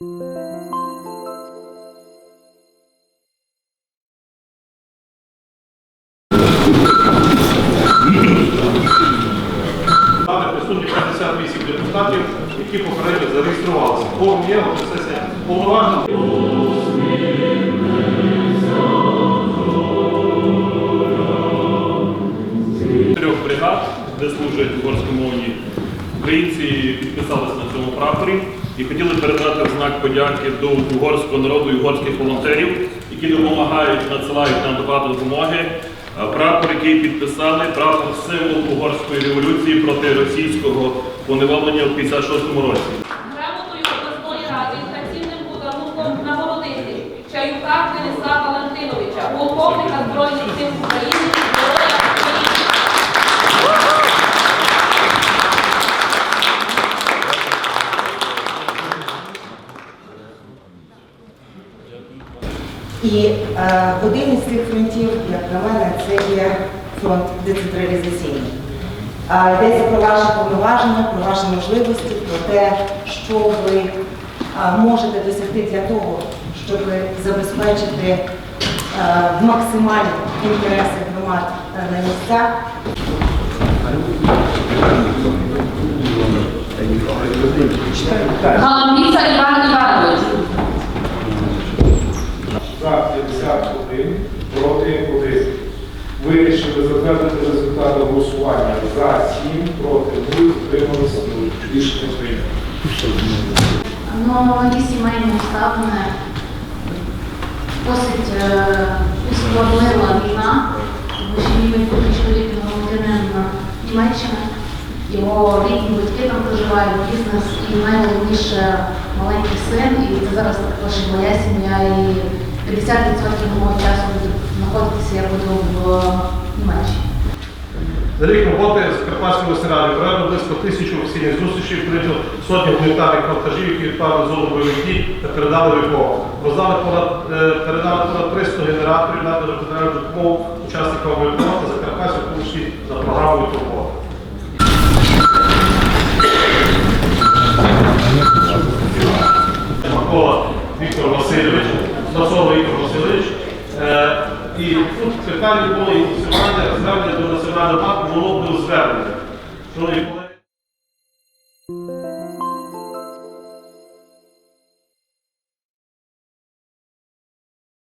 Присутні 58 депутатів, які попередньо зареєструвалися. Кворум є, сесія трьох бригад, де служать угорськомовні українці, підписалися на цьому прапорі і хотіли передати знак подяки до угорського народу і угорських волонтерів, які допомагають, надсилають нам багато допомоги. Прапор, який підписали, прапор символ угорської революції проти російського поневолення в 56-му році. Грамотою обласної ради та подарунком нагородити Чаюка Дениса Валентиновича, полковника Збройних сил України, Героя України. І е, один із цих фронтів, як на мене, це є фронт децентралізаційний. Йдеться про ваші повноваження, про ваші можливості, про те, що ви можете досягти для того, щоб забезпечити е, максимальні інтереси громад на місцях. Галамбіца 51, проти 1. Вирішили затвердити результати голосування. За 7, проти 0, утрималися 0. Рішення прийнято. Ну, і сімейні обставини. Досить е, ускладнила війна, тому що мій чоловік громадянин Німеччини. Його рідні батьки там проживають, бізнес і найголовніше маленький син. І це зараз також моя сім'я, і 50% мого часу знаходитися я буду в Німеччині. За рік роботи з Карпатської Ради проведено близько тисячі офіційних зустрічей, прийнято сотні гуманітарних вантажів, які відправили зону бойових дій та передали ВПО. Роздали понад, е, передали понад 300 генераторів на допомогу учасникам ВПО та Закарпаття, в за програмою турботи. Тут питання було звернення